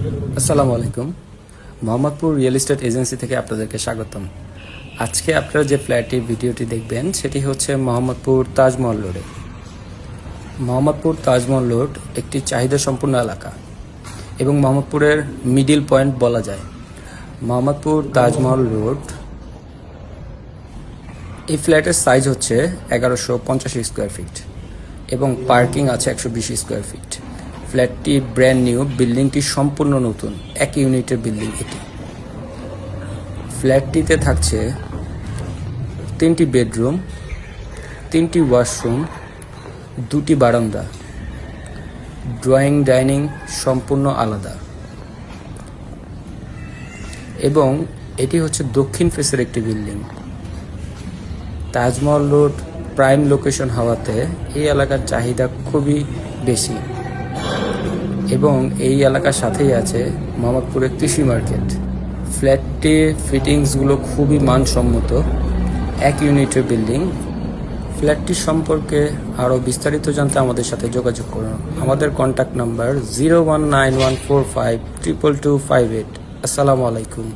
আসসালামু আলাইকুম। Mohammadpur real estate agency থেকে আপনাদেরকে স্বাগতম। আজকে আপনারা যে ফ্ল্যাটটি, ভিডিওটি দেখবেন, সেটি হচ্ছে মোহাম্মদপুর তাজমহল রোডে মোহাম্মদপুর তাজমহল রোড একটি চাহিদা সম্পূর্ণ এলাকা এবং মোহাম্মদপুরের মিডিল পয়েন্ট বলা যায়। মোহাম্মদপুর তাজমহল রোড, এই ফ্ল্যাটের সাইজ হচ্ছে এগারোশো স্কোয়ার ফিট এবং পার্কিং আছে একশো বিশ স্কোয়ার ফিট। ফ্ল্যাটটি ব্র্যান্ড নিউ, বিল্ডিংটি সম্পূর্ণ নতুন, এক ইউনিটের বিল্ডিং এটি। ফ্ল্যাটটিতে থাকছে তিনটি বেডরুম, তিনটি ওয়াশরুম, দুটি বারান্দা। ড্রয়িং, ডাইনিং সম্পূর্ণ আলাদা। এবং এটি হচ্ছে দক্ষিণ ফেসের একটি building. Taj Mahal road, prime location হওয়াতে এই এলাকার চাহিদা খুবই বেশি। এবং এই এলাকার সাথেই আছে মোহাম্মদপুরের কৃষি মার্কেট। ফ্ল্যাটটি ফিটিংসগুলো খুবই মানসম্মত, এক ইউনিটের বিল্ডিং। ফ্ল্যাটটি সম্পর্কে আরও বিস্তারিত জানতে আমাদের সাথে যোগাযোগ করুন। আমাদের contact number zero one nine one four five triple two five eight. আসসালামু আলাইকুম।